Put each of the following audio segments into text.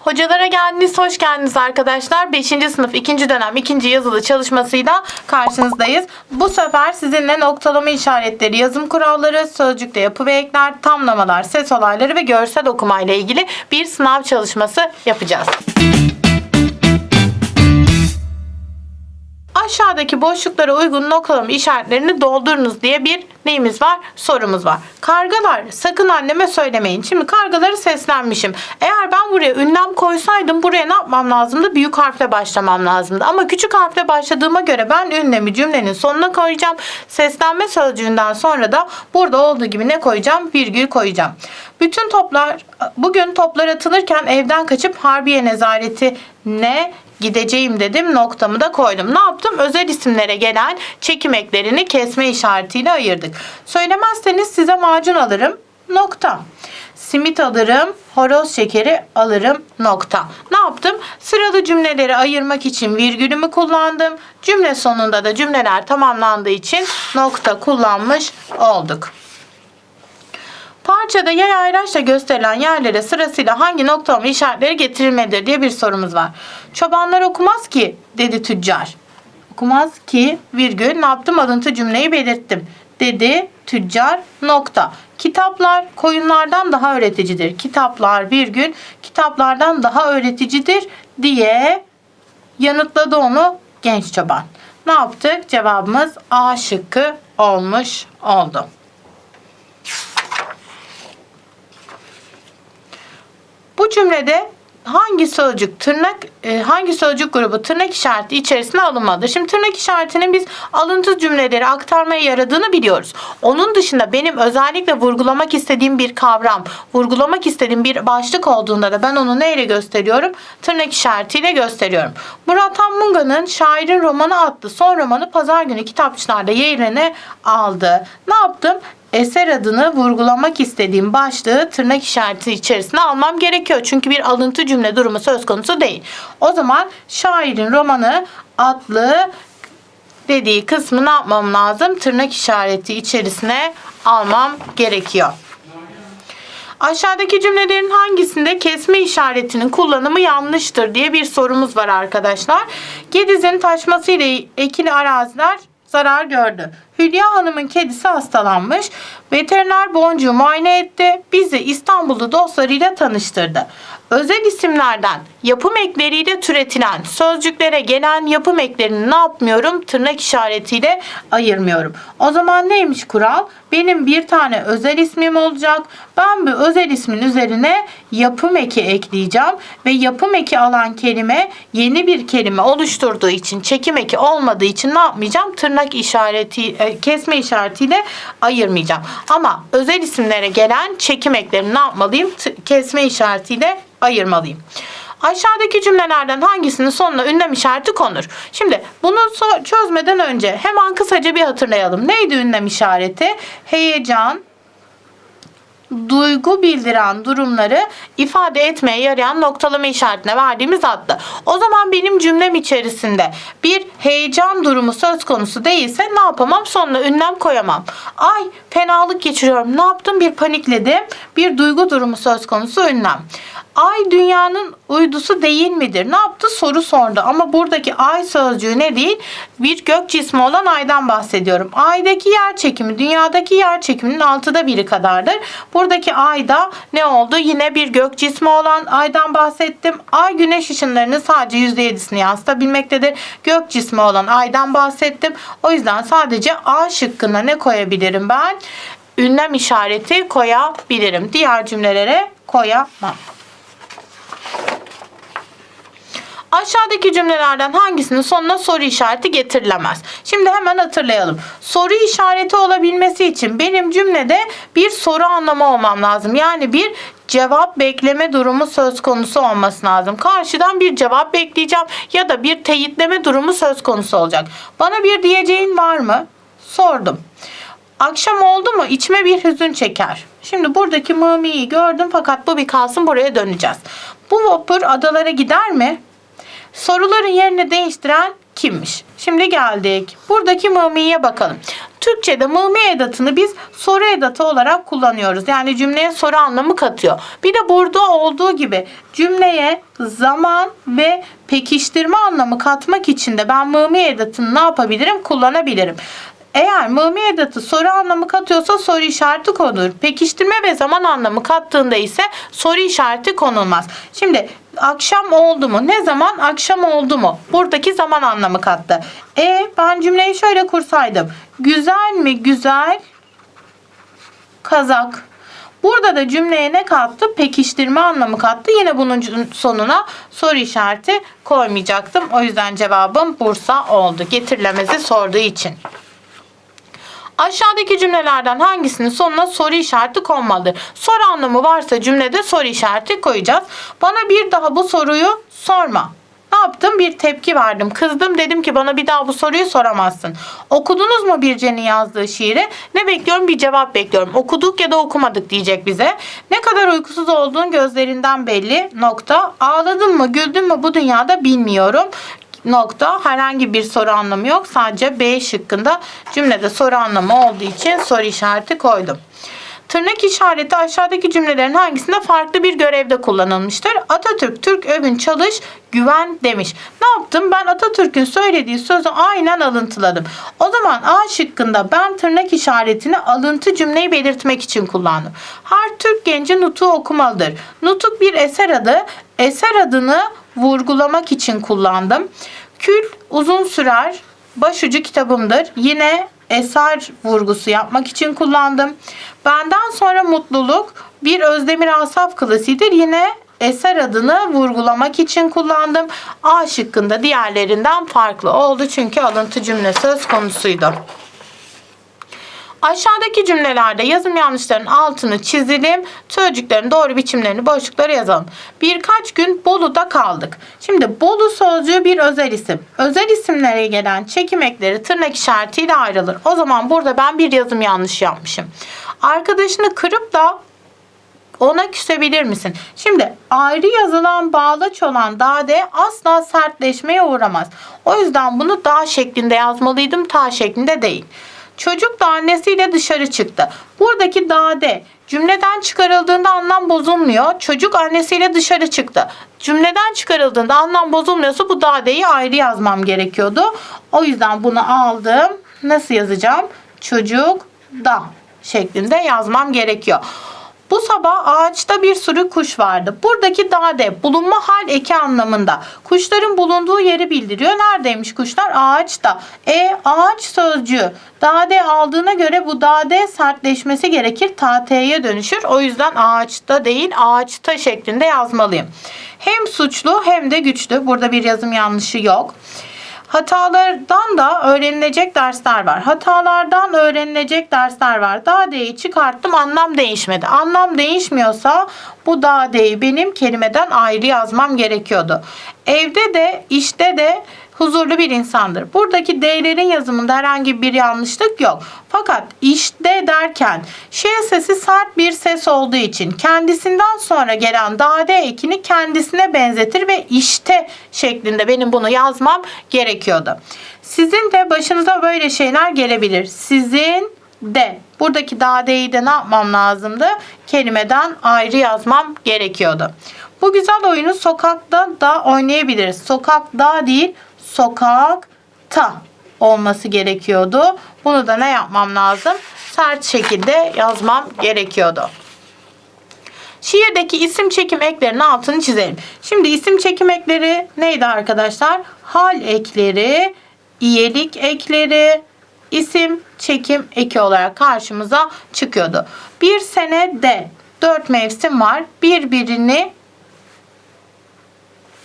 Hocalara geldiniz, hoş geldiniz arkadaşlar. 5. sınıf 2. dönem 2. yazılı çalışmasıyla karşınızdayız. Bu sefer sizinle noktalama işaretleri, yazım kuralları, sözcükte yapı ve ekler, tamlamalar, ses olayları ve görsel okuma ile ilgili bir sınav çalışması yapacağız. Aşağıdaki boşluklara uygun noktalama işaretlerini doldurunuz diye bir neyimiz var? Sorumuz var. Kargalar sakın anneme söylemeyin. Şimdi kargaları seslenmişim. Eğer ben buraya ünlem koysaydım buraya ne yapmam lazımdı? Büyük harfle başlamam lazımdı. Ama küçük harfle başladığıma göre ben ünlemi cümlenin sonuna koyacağım. Seslenme sözcüğünden sonra da burada olduğu gibi ne koyacağım? Virgül koyacağım. Bütün toplar bugün toplar atılırken evden kaçıp Harbiye nezaretine gideceğim dedim noktamı da koydum. Ne yaptım? Özel isimlere gelen çekim eklerini kesme işaretiyle ayırdık. Söylemezseniz size macun alırım nokta. Simit alırım, horoz şekeri alırım nokta. Ne yaptım? Sıralı cümleleri ayırmak için virgülümü kullandım. Cümle sonunda da cümleler tamamlandığı için nokta kullanmış olduk. Parçada yay ayraçla gösterilen yerlere sırasıyla hangi noktalama işaretleri getirilmelidir diye bir sorumuz var. Çobanlar okumaz ki dedi tüccar. Okumaz ki virgül ne yaptım alıntı cümleyi belirttim. Dedi tüccar nokta. Kitaplar koyunlardan daha öğreticidir. Kitaplar virgül kitaplardan daha öğreticidir diye yanıtladı onu genç çoban. Ne yaptık? Cevabımız A şıkkı olmuş oldu. Cümlede hangi sözcük tırnak e, hangi sözcük grubu tırnak işareti içerisine alınmalıdır? Şimdi tırnak işaretinin biz alıntı cümleleri aktarmaya yaradığını biliyoruz. Onun dışında benim özellikle vurgulamak istediğim bir kavram, vurgulamak istediğim bir başlık olduğunda da ben onu neyle gösteriyorum? Tırnak işaretiyle gösteriyorum. Murat Anmunga'nın Şairin Romanı adlı son romanı pazar günü kitapçılarda yerini aldı. Ne yaptım? Eser adını vurgulamak istediğim başlığı tırnak işareti içerisine almam gerekiyor. Çünkü bir alıntı cümle durumu söz konusu değil. O zaman şairin romanı adlı dediği kısmı ne yapmam lazım? Tırnak işareti içerisine almam gerekiyor. Aşağıdaki cümlelerin hangisinde kesme işaretinin kullanımı yanlıştır diye bir sorumuz var arkadaşlar. Gediz'in taşması ile ekili araziler zarar gördü. Hülya Hanım'ın kedisi hastalanmış. Veteriner boncuğu muayene etti. Bizi İstanbul'da dostlarıyla tanıştırdı. Özel isimlerden yapım ekleriyle türetilen sözcüklere gelen yapım eklerini ne yapmıyorum? Tırnak işaretiyle ayırmıyorum. O zaman neymiş kural? Benim bir tane özel ismim olacak. Ben bu özel ismin üzerine yapım eki ekleyeceğim. Ve yapım eki alan kelime yeni bir kelime oluşturduğu için çekim eki olmadığı için ne yapmayacağım? Tırnak işareti, e, kesme işaretiyle ayırmayacağım. Ama özel isimlere gelen çekim eklerini ne yapmalıyım? Kesme işaretiyle ayırmalıyım. Aşağıdaki cümlelerden hangisinin sonuna ünlem işareti konur? Şimdi bunu çözmeden önce hemen kısaca bir hatırlayalım. Neydi ünlem işareti? Heyecan, duygu bildiren durumları ifade etmeye yarayan noktalama işaretine verdiğimiz adlı. O zaman benim cümlem içerisinde bir heyecan durumu söz konusu değilse ne yapamam? Sonuna ünlem koyamam. Ay fenalık geçiriyorum. Ne yaptım? Bir panikledim. Bir duygu durumu söz konusu ünlem. Ay dünyanın uydusu değil midir? Ne yaptı? Soru sordu. Ama buradaki ay sözcüğü ne değil? Bir gök cismi olan aydan bahsediyorum. Aydaki yer çekimi dünyadaki yer çekiminin altıda biri kadardır. Buradaki ayda ne oldu? Yine bir gök cismi olan aydan bahsettim. Ay güneş ışınlarının sadece %7'sini yansıtabilmektedir. Gök cismi olan aydan bahsettim. O yüzden sadece A şıkkına ne koyabilirim ben? Ünlem işareti koyabilirim. Diğer cümlelere koyamam. Aşağıdaki cümlelerden hangisinin sonuna soru işareti getirilemez? Şimdi hemen hatırlayalım. Soru işareti olabilmesi için benim cümlede bir soru anlamı olmam lazım. Yani bir cevap bekleme durumu söz konusu olması lazım. Karşıdan bir cevap bekleyeceğim ya da bir teyitleme durumu söz konusu olacak. Bana bir diyeceğin var mı? Sordum. Akşam oldu mu içime bir hüzün çeker. Şimdi buradaki mımiyi gördüm fakat bu bir kalsın buraya döneceğiz. Bu vapur adalara gider mi? Soruların yerini değiştiren kimmiş? Şimdi geldik. Buradaki mımiye bakalım. Türkçe'de mımi edatını biz soru edatı olarak kullanıyoruz. Yani cümleye soru anlamı katıyor. Bir de burada olduğu gibi cümleye zaman ve pekiştirme anlamı katmak için de ben mımi edatını ne yapabilirim? Kullanabilirim. Eğer mımi edatı soru anlamı katıyorsa soru işareti konulur. Pekiştirme ve zaman anlamı kattığında ise soru işareti konulmaz. Şimdi akşam oldu mu? Ne zaman? Akşam oldu mu? Buradaki zaman anlamı kattı. E ben cümleyi şöyle kursaydım. Güzel mi? Güzel kazak. Burada da cümleye ne kattı? Pekiştirme anlamı kattı. Yine bunun sonuna soru işareti koymayacaktım. O yüzden cevabım Bursa oldu. Getirilemezi sorduğu için. Aşağıdaki cümlelerden hangisinin sonuna soru işareti konmalıdır? Soru anlamı varsa cümlede soru işareti koyacağız. Bana bir daha bu soruyu sorma. Ne yaptım? Bir tepki verdim. Kızdım dedim ki bana bir daha bu soruyu soramazsın. Okudunuz mu Birce'nin yazdığı şiiri? Ne bekliyorum? Bir cevap bekliyorum. Okuduk ya da okumadık diyecek bize. Ne kadar uykusuz olduğun gözlerinden belli. Nokta. Ağladın mı, güldün mü bu dünyada bilmiyorum nokta herhangi bir soru anlamı yok. Sadece B şıkkında cümlede soru anlamı olduğu için soru işareti koydum. Tırnak işareti aşağıdaki cümlelerin hangisinde farklı bir görevde kullanılmıştır? Atatürk, Türk övün, çalış, güven demiş. Ne yaptım? Ben Atatürk'ün söylediği sözü aynen alıntıladım. O zaman A şıkkında ben tırnak işaretini alıntı cümleyi belirtmek için kullandım. Her Türk genci nutuğu okumalıdır. Nutuk bir eser adı. Eser adını vurgulamak için kullandım. Kül uzun sürer. Başucu kitabımdır. Yine eser vurgusu yapmak için kullandım. Benden sonra mutluluk bir Özdemir Asaf klasiğidir. Yine eser adını vurgulamak için kullandım. A şıkkında diğerlerinden farklı oldu çünkü alıntı cümle söz konusuydu. Aşağıdaki cümlelerde yazım yanlışlarının altını çizelim. Sözcüklerin doğru biçimlerini boşluklara yazalım. Birkaç gün Bolu'da kaldık. Şimdi Bolu sözcüğü bir özel isim. Özel isimlere gelen çekim ekleri tırnak işaretiyle ayrılır. O zaman burada ben bir yazım yanlışı yapmışım. Arkadaşını kırıp da ona küsebilir misin? Şimdi ayrı yazılan bağlaç olan dade asla sertleşmeye uğramaz. O yüzden bunu da şeklinde yazmalıydım, ta şeklinde değil. Çocuk da annesiyle dışarı çıktı. Buradaki dade cümleden çıkarıldığında anlam bozulmuyor. Çocuk annesiyle dışarı çıktı. Cümleden çıkarıldığında anlam bozulmuyorsa bu dadeyi ayrı yazmam gerekiyordu. O yüzden bunu aldım. Nasıl yazacağım? Çocuk da şeklinde yazmam gerekiyor. Bu sabah ağaçta bir sürü kuş vardı. Buradaki dade bulunma hal eki anlamında. Kuşların bulunduğu yeri bildiriyor. Neredeymiş kuşlar? Ağaçta. E ağaç sözcüğü. Dade aldığına göre bu dade sertleşmesi gerekir. Tate'ye dönüşür. O yüzden ağaçta değil ağaçta şeklinde yazmalıyım. Hem suçlu hem de güçlü. Burada bir yazım yanlışı yok. Hatalardan da öğrenilecek dersler var. Hatalardan öğrenilecek dersler var. Dadeyi çıkarttım anlam değişmedi. Anlam değişmiyorsa bu dadeyi benim kelimeden ayrı yazmam gerekiyordu. Evde de işte de huzurlu bir insandır. Buradaki D'lerin yazımında herhangi bir yanlışlık yok. Fakat işte derken Ş sesi sert bir ses olduğu için kendisinden sonra gelen dade ekini kendisine benzetir ve işte şeklinde benim bunu yazmam gerekiyordu. Sizin de başınıza böyle şeyler gelebilir. Sizin de buradaki dadeyi de ne yapmam lazımdı? Kelimeden ayrı yazmam gerekiyordu. Bu güzel oyunu sokakta da oynayabiliriz. Sokakta değil, sokakta olması gerekiyordu. Bunu da ne yapmam lazım? Sert şekilde yazmam gerekiyordu. Şiirdeki isim çekim eklerinin altını çizelim. Şimdi isim çekim ekleri neydi arkadaşlar? Hal ekleri, iyelik ekleri, isim çekim eki olarak karşımıza çıkıyordu. Bir senede dört mevsim var. Birbirini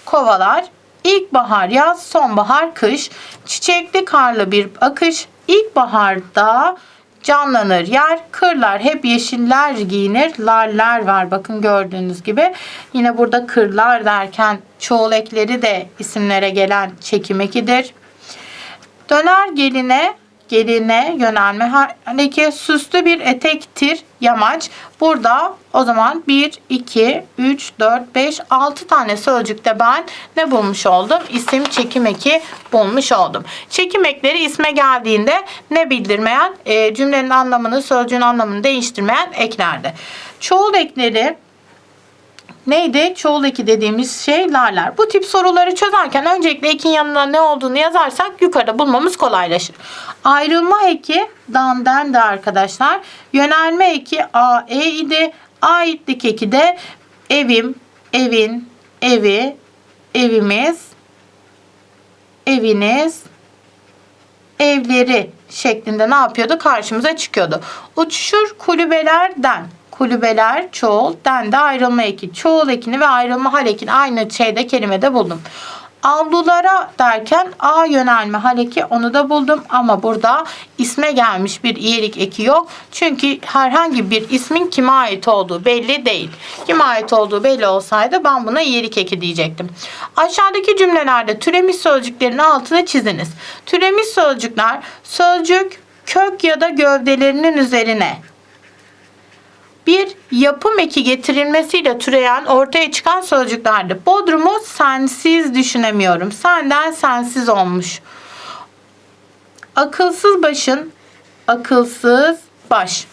kovalar. İlkbahar, yaz, sonbahar, kış, çiçekli karlı bir akış. İlkbaharda canlanır yer, kırlar hep yeşiller giyinir, larlar var bakın gördüğünüz gibi. Yine burada kırlar derken çoğul ekleri de isimlere gelen çekim ekidir. Döner geline geline yönelme hareke süslü bir etektir yamaç. Burada o zaman 1, 2, 3, 4, 5, 6 tane sözcükte ben ne bulmuş oldum? İsim çekim eki bulmuş oldum. Çekim ekleri isme geldiğinde ne bildirmeyen? E, cümlenin anlamını, sözcüğün anlamını değiştirmeyen eklerdi. Çoğul ekleri neydi? Çoğul eki dediğimiz şey larlar. Bu tip soruları çözerken öncelikle ekin yanına ne olduğunu yazarsak yukarıda bulmamız kolaylaşır. Ayrılma eki dan de arkadaşlar. Yönelme eki a e idi. Aitlik eki de evim, evin, evi, evimiz, eviniz, evleri şeklinde ne yapıyordu? Karşımıza çıkıyordu. Uçuşur kulübelerden kulübeler çoğul, den de ayrılma eki. Çoğul ekini ve ayrılma hal ekini aynı şeyde kelimede buldum. Avlulara derken A yönelme hal eki onu da buldum ama burada isme gelmiş bir iyilik eki yok. Çünkü herhangi bir ismin kime ait olduğu belli değil. Kime ait olduğu belli olsaydı ben buna iyilik eki diyecektim. Aşağıdaki cümlelerde türemiş sözcüklerin altını çiziniz. Türemiş sözcükler sözcük kök ya da gövdelerinin üzerine bir yapım eki getirilmesiyle türeyen ortaya çıkan sözcüklerdi. Bodrum'u sensiz düşünemiyorum. Senden sensiz olmuş. Akılsız başın akılsız baş.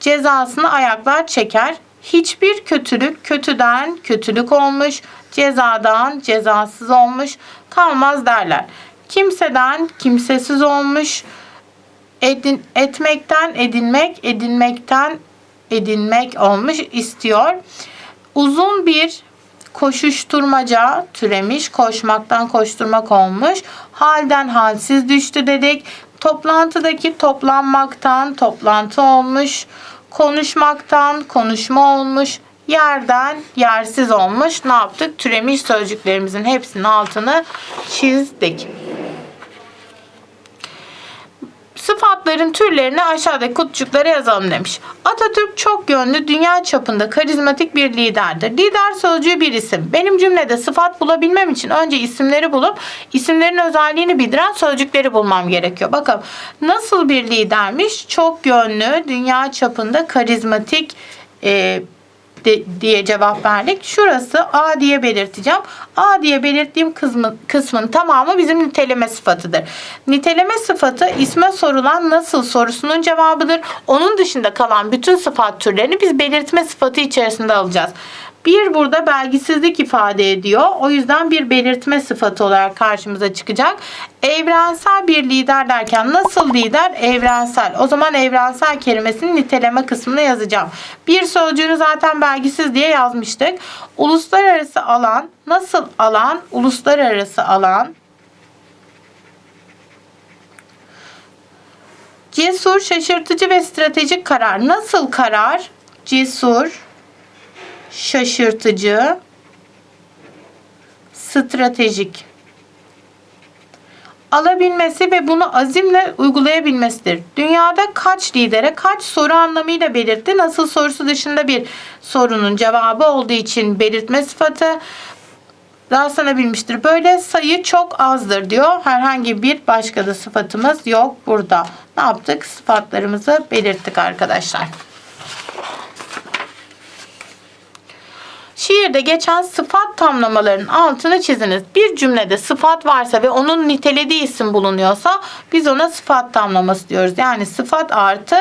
Cezasını ayaklar çeker. Hiçbir kötülük kötüden kötülük olmuş. Cezadan cezasız olmuş. Kalmaz derler. Kimseden kimsesiz olmuş. Edin, etmekten edinmek, edinmekten edinmek olmuş istiyor. Uzun bir koşuşturmaca türemiş. Koşmaktan koşturmak olmuş. Halden halsiz düştü dedik. Toplantıdaki toplanmaktan toplantı olmuş. Konuşmaktan konuşma olmuş. Yerden yersiz olmuş. Ne yaptık? Türemiş sözcüklerimizin hepsinin altını çizdik. Sıfatların türlerini aşağıdaki kutucuklara yazalım demiş. Atatürk çok yönlü, dünya çapında karizmatik bir liderdir. Lider sözcüğü bir isim. Benim cümlede sıfat bulabilmem için önce isimleri bulup isimlerin özelliğini bildiren sözcükleri bulmam gerekiyor. Bakın nasıl bir lidermiş? Çok yönlü, dünya çapında karizmatik e, de, diye cevap verdik. Şurası A diye belirteceğim. A diye belirttiğim kısmın, kısmın tamamı bizim niteleme sıfatıdır. Niteleme sıfatı isme sorulan nasıl sorusunun cevabıdır. Onun dışında kalan bütün sıfat türlerini biz belirtme sıfatı içerisinde alacağız. Bir burada belgisizlik ifade ediyor. O yüzden bir belirtme sıfatı olarak karşımıza çıkacak. Evrensel bir lider derken nasıl lider? Evrensel. O zaman evrensel kelimesinin niteleme kısmını yazacağım. Bir sözcüğünü zaten belgisiz diye yazmıştık. Uluslararası alan nasıl alan? Uluslararası alan. Cesur, şaşırtıcı ve stratejik karar. Nasıl karar? Cesur, şaşırtıcı, stratejik alabilmesi ve bunu azimle uygulayabilmesidir. Dünyada kaç lidere kaç soru anlamıyla belirtti. Nasıl sorusu dışında bir sorunun cevabı olduğu için belirtme sıfatı rastlanabilmiştir. Böyle sayı çok azdır diyor. Herhangi bir başka da sıfatımız yok burada. Ne yaptık? Sıfatlarımızı belirttik arkadaşlar. Şiirde geçen sıfat tamlamalarının altını çiziniz. Bir cümlede sıfat varsa ve onun nitelediği isim bulunuyorsa biz ona sıfat tamlaması diyoruz. Yani sıfat artı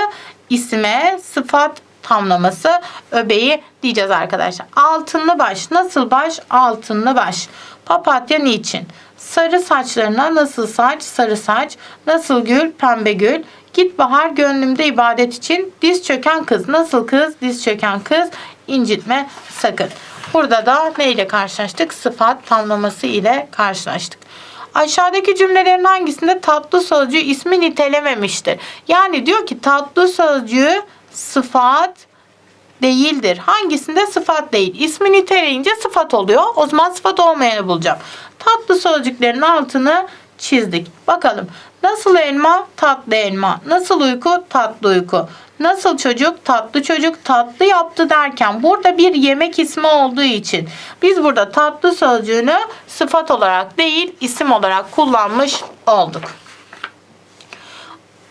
isime sıfat tamlaması öbeği diyeceğiz arkadaşlar. Altınlı baş. Nasıl baş? Altınlı baş. Papatya niçin? Sarı saçlarına nasıl saç? Sarı saç. Nasıl gül? Pembe gül. Git bahar gönlümde ibadet için diz çöken kız. Nasıl kız? Diz çöken kız. İncitme sakın. Burada da ne ile karşılaştık? Sıfat tamlaması ile karşılaştık. Aşağıdaki cümlelerin hangisinde tatlı sözcüğü ismi nitelememiştir? Yani diyor ki tatlı sözcüğü sıfat değildir. Hangisinde sıfat değil? İsmi niteleyince sıfat oluyor. O zaman sıfat olmayanı bulacağım. Tatlı sözcüklerin altını çizdik. Bakalım. Nasıl elma? Tatlı elma. Nasıl uyku? Tatlı uyku. Nasıl çocuk? Tatlı çocuk tatlı yaptı derken burada bir yemek ismi olduğu için biz burada tatlı sözcüğünü sıfat olarak değil isim olarak kullanmış olduk.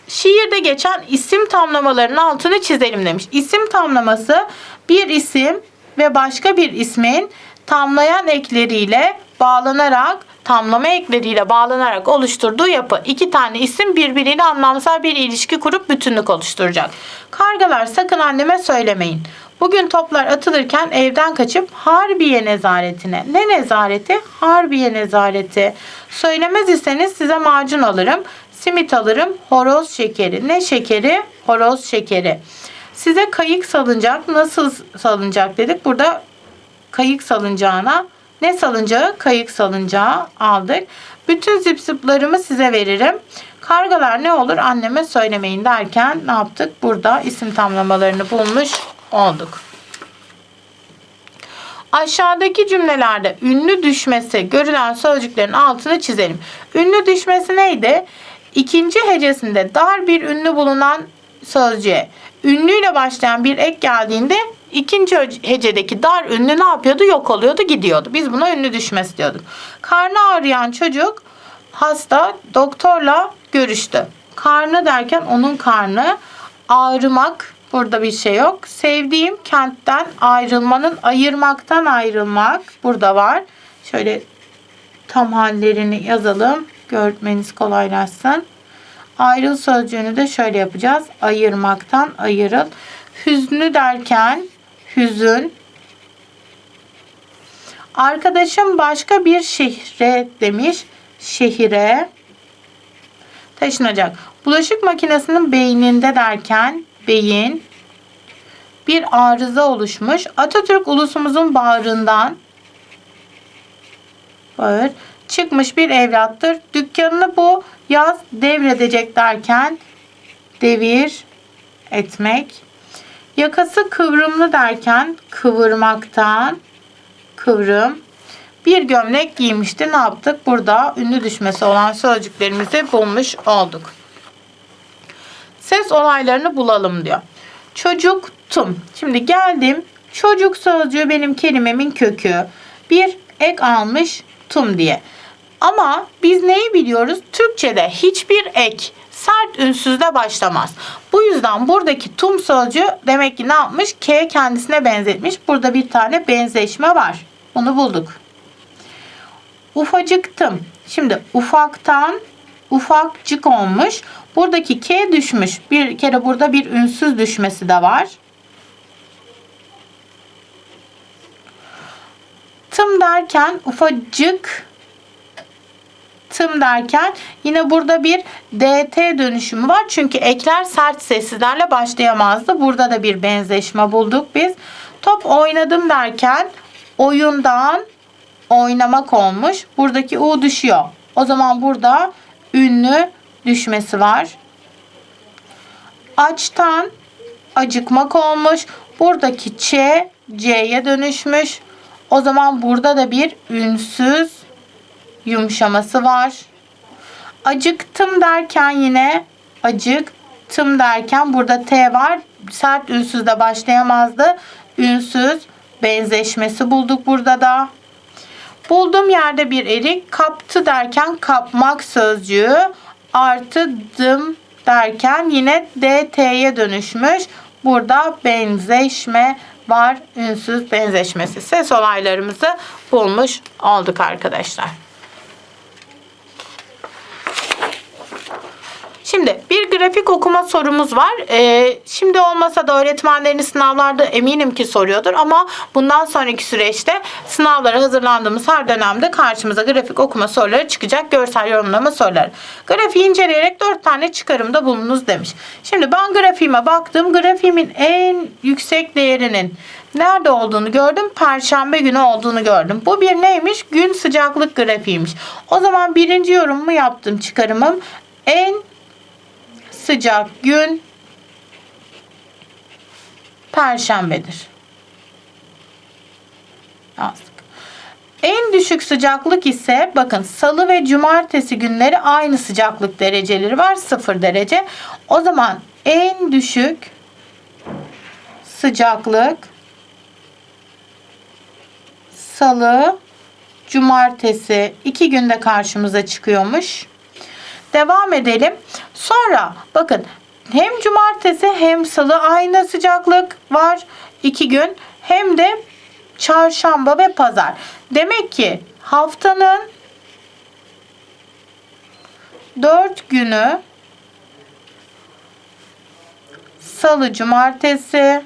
şiirde geçen isim tamlamalarının altını çizelim demiş. İsim tamlaması bir isim ve başka bir ismin tamlayan ekleriyle bağlanarak tamlama ekleriyle bağlanarak oluşturduğu yapı. İki tane isim birbiriyle anlamsal bir ilişki kurup bütünlük oluşturacak. Kargalar sakın anneme söylemeyin. Bugün toplar atılırken evden kaçıp Harbiye nezaretine. Ne nezareti? Harbiye nezareti. Söylemez iseniz size macun alırım. Simit alırım. Horoz şekeri. Ne şekeri? Horoz şekeri. Size kayık salınacak. Nasıl salınacak dedik. Burada kayık salıncağına ne salıncağı? Kayık salıncağı aldık. Bütün zip zıplarımı size veririm. Kargalar ne olur anneme söylemeyin derken ne yaptık? Burada isim tamlamalarını bulmuş olduk. Aşağıdaki cümlelerde ünlü düşmesi görülen sözcüklerin altını çizelim. Ünlü düşmesi neydi? İkinci hecesinde dar bir ünlü bulunan sözcüğe ünlüyle başlayan bir ek geldiğinde ikinci hecedeki dar ünlü ne yapıyordu? Yok oluyordu, gidiyordu. Biz buna ünlü düşmesi diyorduk. Karnı ağrıyan çocuk hasta doktorla görüştü. Karnı derken onun karnı ağrımak burada bir şey yok. Sevdiğim kentten ayrılmanın ayırmaktan ayrılmak burada var. Şöyle tam hallerini yazalım. Görmeniz kolaylaşsın. Ayrıl sözcüğünü de şöyle yapacağız. Ayırmaktan ayırıl. Hüznü derken hüzün. Arkadaşım başka bir şehre demiş. Şehire taşınacak. Bulaşık makinesinin beyninde derken beyin bir arıza oluşmuş. Atatürk ulusumuzun bağrından bağır çıkmış bir evlattır. Dükkanını bu yaz devredecek derken devir etmek. Yakası kıvrımlı derken kıvırmaktan kıvrım. Bir gömlek giymişti. Ne yaptık? Burada ünlü düşmesi olan sözcüklerimizi bulmuş olduk. Ses olaylarını bulalım diyor. Çocuktum. Şimdi geldim. Çocuk sözcüğü benim kelimemin kökü. Bir ek almış tum diye. Ama biz neyi biliyoruz? Türkçe'de hiçbir ek sert ünsüzle başlamaz. Bu yüzden buradaki tum sözcüğü demek ki ne yapmış? K kendisine benzetmiş. Burada bir tane benzeşme var. Onu bulduk. Ufacıktım. Şimdi ufaktan ufakcık olmuş. Buradaki K düşmüş. Bir kere burada bir ünsüz düşmesi de var. Tım derken ufacık tım derken yine burada bir dt dönüşümü var. Çünkü ekler sert sessizlerle başlayamazdı. Burada da bir benzeşme bulduk biz. Top oynadım derken oyundan oynamak olmuş. Buradaki u düşüyor. O zaman burada ünlü düşmesi var. Açtan acıkmak olmuş. Buradaki ç c'ye dönüşmüş. O zaman burada da bir ünsüz yumuşaması var. Acıktım derken yine acıktım derken burada T var. Sert ünsüz de başlayamazdı. Ünsüz benzeşmesi bulduk burada da. Buldum yerde bir erik. Kaptı derken kapmak sözcüğü. Artı dım derken yine DT'ye dönüşmüş. Burada benzeşme var. Ünsüz benzeşmesi. Ses olaylarımızı bulmuş olduk arkadaşlar. Şimdi bir grafik okuma sorumuz var. Ee, şimdi olmasa da öğretmenleriniz sınavlarda eminim ki soruyordur ama bundan sonraki süreçte sınavlara hazırlandığımız her dönemde karşımıza grafik okuma soruları çıkacak. Görsel yorumlama soruları. Grafiği inceleyerek 4 tane çıkarımda bulunuz demiş. Şimdi ben grafiğime baktım. Grafiğimin en yüksek değerinin nerede olduğunu gördüm. Perşembe günü olduğunu gördüm. Bu bir neymiş? Gün sıcaklık grafiğiymiş. O zaman birinci yorumumu yaptım çıkarımım. En sıcak gün perşembedir. Yazdık. En düşük sıcaklık ise bakın salı ve cumartesi günleri aynı sıcaklık dereceleri var 0 derece. O zaman en düşük sıcaklık salı cumartesi iki günde karşımıza çıkıyormuş. Devam edelim. Sonra bakın hem cumartesi hem salı aynı sıcaklık var iki gün hem de çarşamba ve pazar. Demek ki haftanın dört günü salı, cumartesi,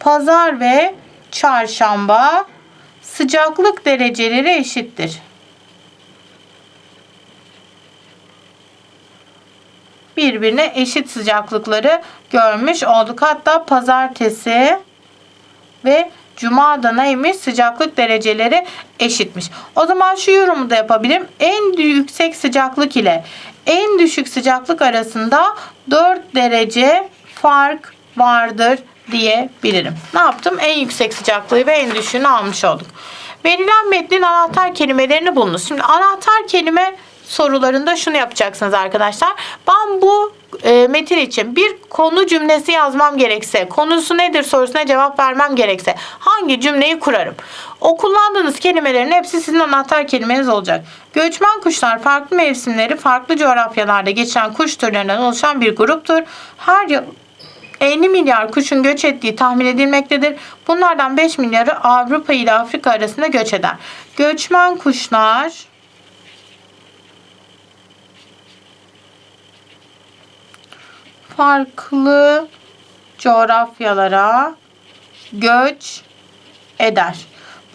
pazar ve çarşamba sıcaklık dereceleri eşittir. Birbirine eşit sıcaklıkları görmüş olduk. Hatta pazartesi ve Cuma'da neymiş? Sıcaklık dereceleri eşitmiş. O zaman şu yorumu da yapabilirim. En yüksek sıcaklık ile en düşük sıcaklık arasında 4 derece fark vardır diyebilirim. Ne yaptım? En yüksek sıcaklığı ve en düşüğünü almış olduk. Verilen metnin anahtar kelimelerini bulunuz. Şimdi anahtar kelime sorularında şunu yapacaksınız arkadaşlar. Ben bu e, metin için bir konu cümlesi yazmam gerekse, konusu nedir sorusuna cevap vermem gerekse hangi cümleyi kurarım? O kullandığınız kelimelerin hepsi sizin anahtar kelimeniz olacak. Göçmen kuşlar farklı mevsimleri farklı coğrafyalarda geçen kuş türlerinden oluşan bir gruptur. Her yıl 50 milyar kuşun göç ettiği tahmin edilmektedir. Bunlardan 5 milyarı Avrupa ile Afrika arasında göç eder. Göçmen kuşlar farklı coğrafyalara göç eder.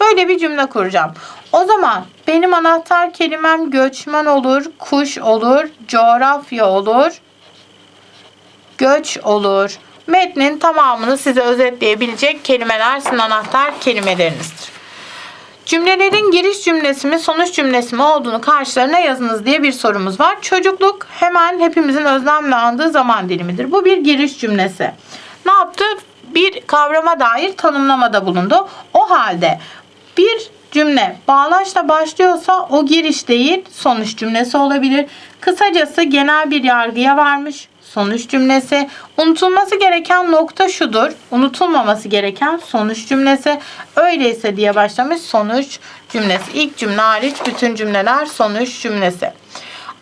Böyle bir cümle kuracağım. O zaman benim anahtar kelimem göçmen olur, kuş olur, coğrafya olur, göç olur. Metnin tamamını size özetleyebilecek kelimeler sizin anahtar kelimelerinizdir. Cümlelerin giriş cümlesi mi sonuç cümlesi mi olduğunu karşılarına yazınız diye bir sorumuz var. Çocukluk hemen hepimizin özlemle andığı zaman dilimidir. Bu bir giriş cümlesi. Ne yaptı? Bir kavrama dair tanımlamada bulundu. O halde bir cümle bağlaçla başlıyorsa o giriş değil sonuç cümlesi olabilir. Kısacası genel bir yargıya varmış. Sonuç cümlesi. Unutulması gereken nokta şudur. Unutulmaması gereken sonuç cümlesi. Öyleyse diye başlamış sonuç cümlesi. İlk cümle hariç bütün cümleler sonuç cümlesi.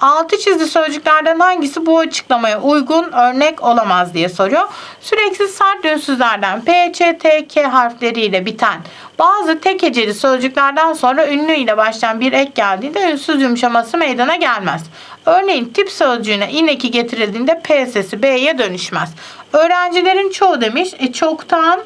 Altı çizili sözcüklerden hangisi bu açıklamaya uygun örnek olamaz diye soruyor. Süreksiz sert ünsüzlerden P, Ç, T, K harfleriyle biten bazı tek heceli sözcüklerden sonra ünlü ile başlayan bir ek geldiğinde ünsüz yumuşaması meydana gelmez. Örneğin tip sözcüğüne ineki getirildiğinde P sesi B'ye dönüşmez. Öğrencilerin çoğu demiş. E çoktan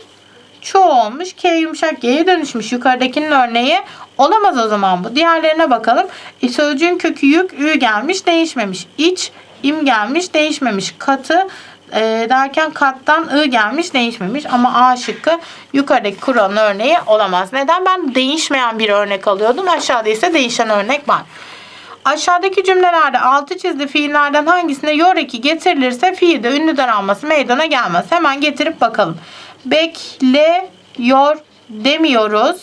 çoğu olmuş. K yumuşak G'ye dönüşmüş. Yukarıdakinin örneği olamaz o zaman bu. Diğerlerine bakalım. E, sözcüğün kökü yük, ü gelmiş değişmemiş. İç, im gelmiş değişmemiş. Katı e, derken kattan ı gelmiş değişmemiş. Ama A şıkkı yukarıdaki kuralın örneği olamaz. Neden? Ben değişmeyen bir örnek alıyordum. Aşağıda ise değişen örnek var. Aşağıdaki cümlelerde altı çizili fiillerden hangisine yor eki getirilirse fiilde ünlü daralması meydana gelmez. Hemen getirip bakalım. Bekliyor demiyoruz.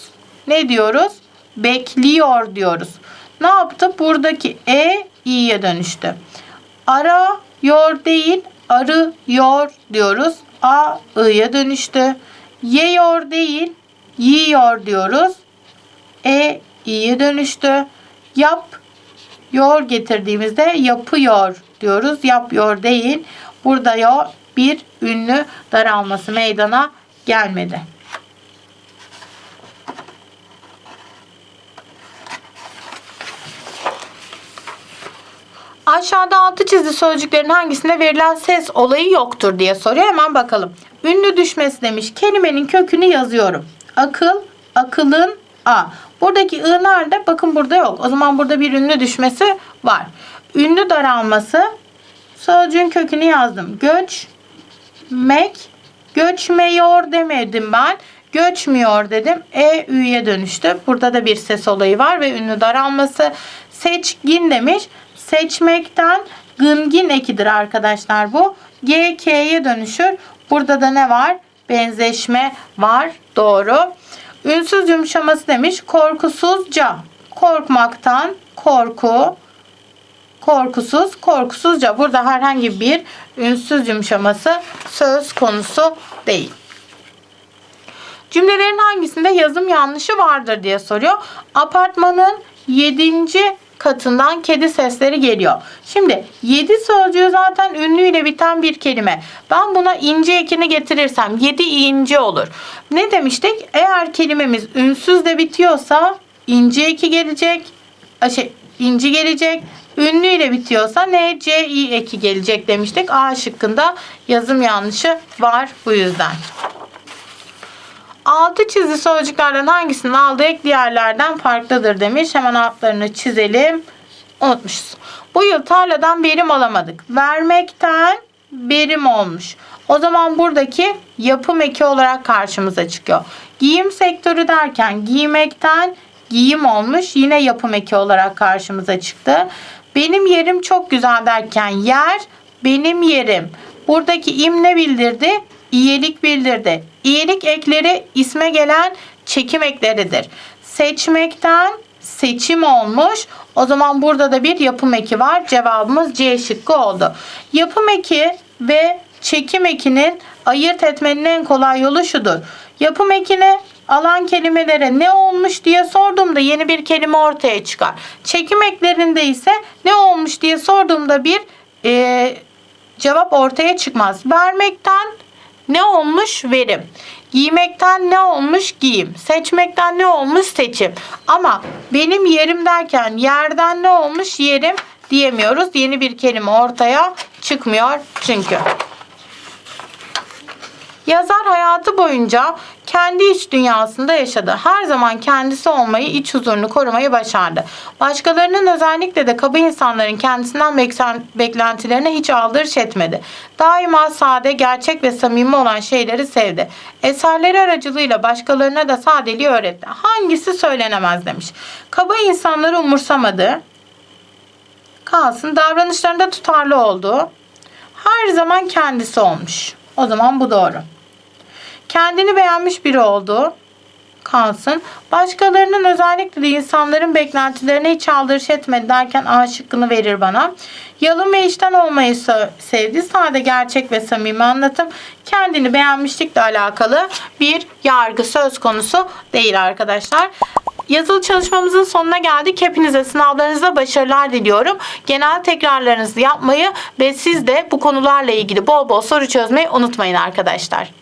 Ne diyoruz? Bekliyor diyoruz. Ne yaptı? Buradaki e i'ye dönüştü. Arıyor değil, arıyor diyoruz. A i'ye dönüştü. Yiyor değil, yiyor diyoruz. E i'ye dönüştü. Yap yor getirdiğimizde yapıyor diyoruz. Yapıyor değil. Burada yo bir ünlü daralması meydana gelmedi. Aşağıda altı çizili sözcüklerin hangisinde verilen ses olayı yoktur diye soruyor. Hemen bakalım. Ünlü düşmesi demiş. Kelimenin kökünü yazıyorum. Akıl, akılın a. Buradaki i nerede? Bakın burada yok. O zaman burada bir ünlü düşmesi var. Ünlü daralması sözcüğün kökünü yazdım. Göçmek, göçmüyor demedim ben. Göçmüyor dedim. E ü'ye dönüştü. Burada da bir ses olayı var ve ünlü daralması. Seçgin demiş. Seçmekten gıngin ekidir arkadaşlar bu. G K'ye dönüşür. Burada da ne var? Benzeşme var. Doğru. Ünsüz yumuşaması demiş. Korkusuzca. Korkmaktan korku. Korkusuz, korkusuzca. Burada herhangi bir ünsüz yumuşaması söz konusu değil. Cümlelerin hangisinde yazım yanlışı vardır diye soruyor. Apartmanın 7. katından kedi sesleri geliyor. Şimdi yedi sözcüğü zaten ünlüyle biten bir kelime. Ben buna ince ekini getirirsem yedi ince olur. Ne demiştik? Eğer kelimemiz ünsüz de bitiyorsa ince eki gelecek. Şey, inci gelecek. Ünlüyle bitiyorsa N, C, I eki gelecek demiştik. A şıkkında yazım yanlışı var bu yüzden. Altı çizgi sözcüklerden hangisinin aldığı ek diğerlerden farklıdır demiş. Hemen altlarını çizelim. Unutmuşuz. Bu yıl tarladan verim alamadık. Vermekten verim olmuş. O zaman buradaki yapım eki olarak karşımıza çıkıyor. Giyim sektörü derken giymekten giyim olmuş. Yine yapım eki olarak karşımıza çıktı. Benim yerim çok güzel derken yer benim yerim. Buradaki im ne bildirdi? İyilik bildirdi. İyilik ekleri isme gelen çekim ekleridir. Seçmekten seçim olmuş. O zaman burada da bir yapım eki var. Cevabımız C şıkkı oldu. Yapım eki ve çekim ekinin ayırt etmenin en kolay yolu şudur. Yapım ekini alan kelimelere ne olmuş diye sorduğumda yeni bir kelime ortaya çıkar. Çekim eklerinde ise ne olmuş diye sorduğumda bir eee, cevap ortaya çıkmaz. Vermekten ne olmuş verim. Giymekten ne olmuş giyim. Seçmekten ne olmuş seçim. Ama benim yerim derken yerden ne olmuş yerim diyemiyoruz. Yeni bir kelime ortaya çıkmıyor çünkü. Yazar hayatı boyunca kendi iç dünyasında yaşadı. Her zaman kendisi olmayı, iç huzurunu korumayı başardı. Başkalarının özellikle de kaba insanların kendisinden beklen- beklentilerine hiç aldırış etmedi. Daima sade, gerçek ve samimi olan şeyleri sevdi. Eserleri aracılığıyla başkalarına da sadeliği öğretti. Hangisi söylenemez demiş. Kaba insanları umursamadı. Kalsın davranışlarında tutarlı oldu. Her zaman kendisi olmuş. O zaman bu doğru. Kendini beğenmiş biri oldu. Kalsın. Başkalarının özellikle de insanların beklentilerine hiç aldırış etmedi derken A şıkkını verir bana. Yalın ve içten olmayı sevdi. Sade, gerçek ve samimi anlatım. Kendini beğenmişlikle alakalı bir yargı söz konusu değil arkadaşlar. Yazılı çalışmamızın sonuna geldik. Hepinize sınavlarınızda başarılar diliyorum. Genel tekrarlarınızı yapmayı ve siz de bu konularla ilgili bol bol soru çözmeyi unutmayın arkadaşlar.